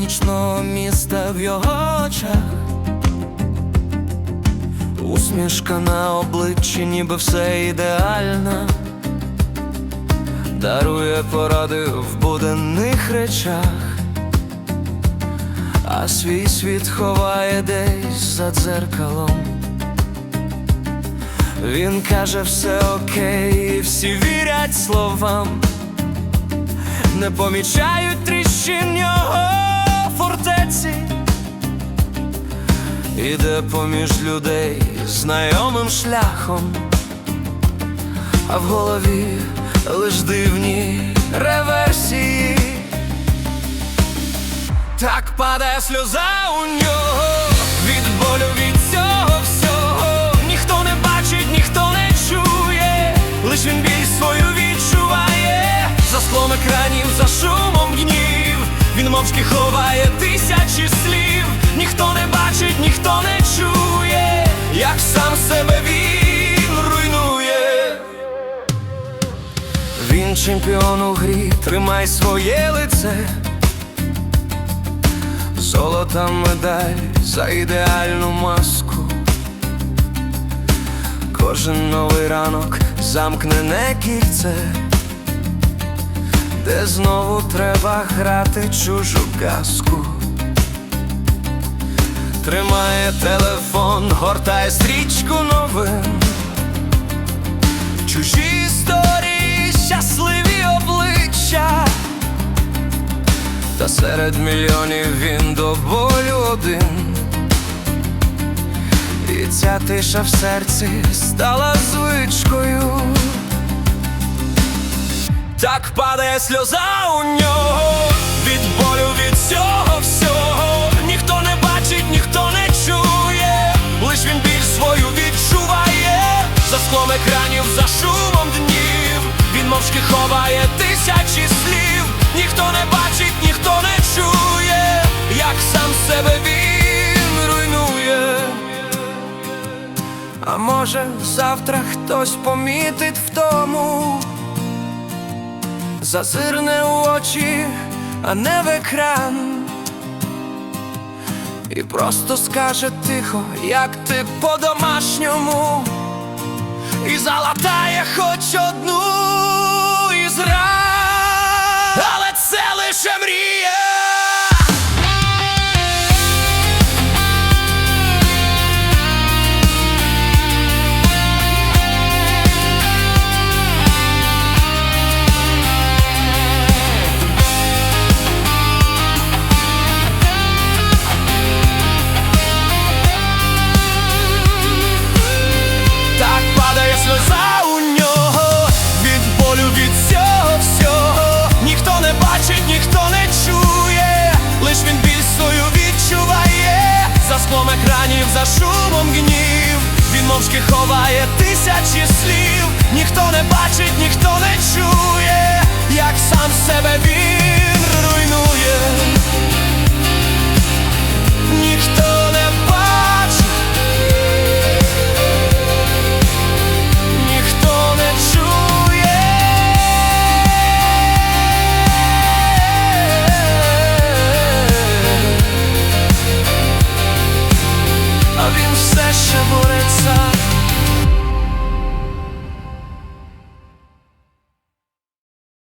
нічного міста в його очах, усмішка на обличчі, ніби все ідеально, дарує поради в буденних речах, а свій світ ховає десь за дзеркалом. Він каже все окей, і всі вірять словам, не помічають тріщин його фортеці. Іде поміж людей знайомим шляхом, а в голові лиш дивні реверсії. Так падає сльоза у нього від болю від цього всього. Ніхто не бачить, ніхто не чує, лиш він біль свою відчуває. За склом екранів, за шумом гнів. Він мовчки ховає тисячі слів. Ніхто не бачить, ніхто не чує, як сам себе він руйнує. Він чемпіон у грі, тримай своє лице. Золота медаль за ідеальну маску. Кожен новий ранок замкнене кільце, де знову треба грати чужу казку. Тримає телефон, гортає стрічку новин. Чужі історії, щасливі обличчя. Та серед мільйонів він до болю один. І ця тиша в серці стала звичкою. Так падає сльоза у нього від болю від цього всього. Ніхто не бачить, ніхто не чує, лиш він біль свою відчуває. За склом екранів, за шумом днів. Він мовчки ховає тисячі слів. Ніхто не бачить, ніхто не чує, як сам себе він руйнує. А може, завтра хтось помітить втому, зазирне у очі, а не в екран. І просто скаже тихо, як ти по-домашньому, і залатає хоч одну із ран. Але це лише мрія. Екранів, за шумом гнів. Він мовчки ховає тисячі слів. Ніхто не бачить, ніхто не чує, як сам себе він. він все ще бореться.